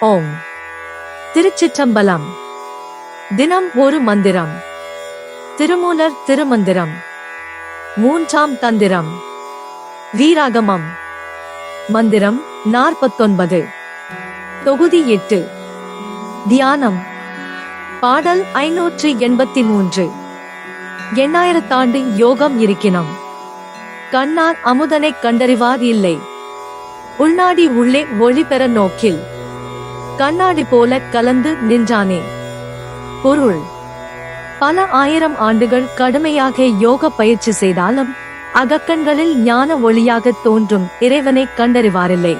ஓம். திருச்சிற்றம்பலம். தினம் ஒரு மந்திரம். திருமூலர் திருமந்திரம். மூன்றாம் தந்திரம். வீராகமம். மந்திரம் நாற்பத்தொன்பது. தொகுதி எட்டு. தியானம். பாடல் ஐநூற்றி எண்பத்தி மூன்று. எண்ணாயிரத்தாண்டு யோகம் இருக்கினம். கண்ணார் அமுதனை கண்டறிவார் இல்லை. உள்நாடி உள்ளே ஒளி பெற நோக்கில். கண்ணாடி போல கலந்து நின்றானே. பொருள். பல ஆயிரம் ஆண்டுகள் கடுமையாக யோக பயிற்சி செய்தாலும் அகக்கண்களில் ஞான ஒளியாக தோன்றும் இறைவனை கண்டறிவாரில்லை.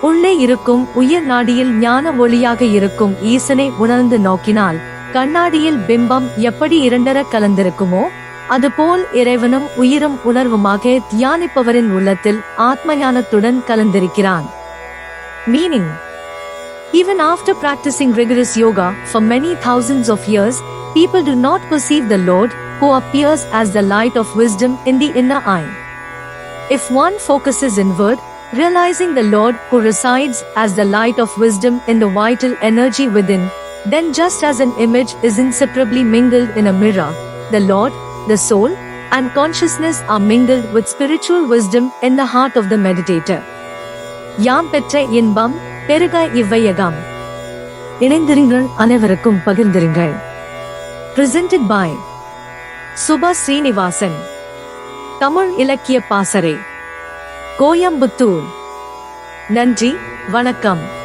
உள்ளே இருக்கும் உயிர் நாடியில் ஞான ஒளியாக இருக்கும் ஈசனை உணர்ந்து நோக்கினால் கண்ணாடியில் பிம்பம் எப்படி இரண்டர கலந்திருக்குமோ அதுபோல் இறைவனும் உயிரும் உணர்வுமாக தியானிப்பவரின் உள்ளத்தில் ஆத்ம ஞானத்துடன் கலந்திருக்கிறான். Meaning Even after practicing rigorous yoga for many thousands of years, people do not perceive the Lord, who appears as the light of wisdom in the inner eye. If one focuses inward, realizing the Lord who resides as the light of wisdom in the vital energy within, then just as an image is inseparably mingled in a mirror, the Lord, the soul, and consciousness are mingled with spiritual wisdom in the heart of the meditator. யாம் பெற்ற இன்பம் பெருக இவ்வையகம். இணைந்திருங்கள் அனைவருக்கும் பகிர்ந்திருங்கள். Presented by Subha Srinivasan Tamil Ilakkiya Pasarai. Coimbatore. நன்றி வணக்கம்.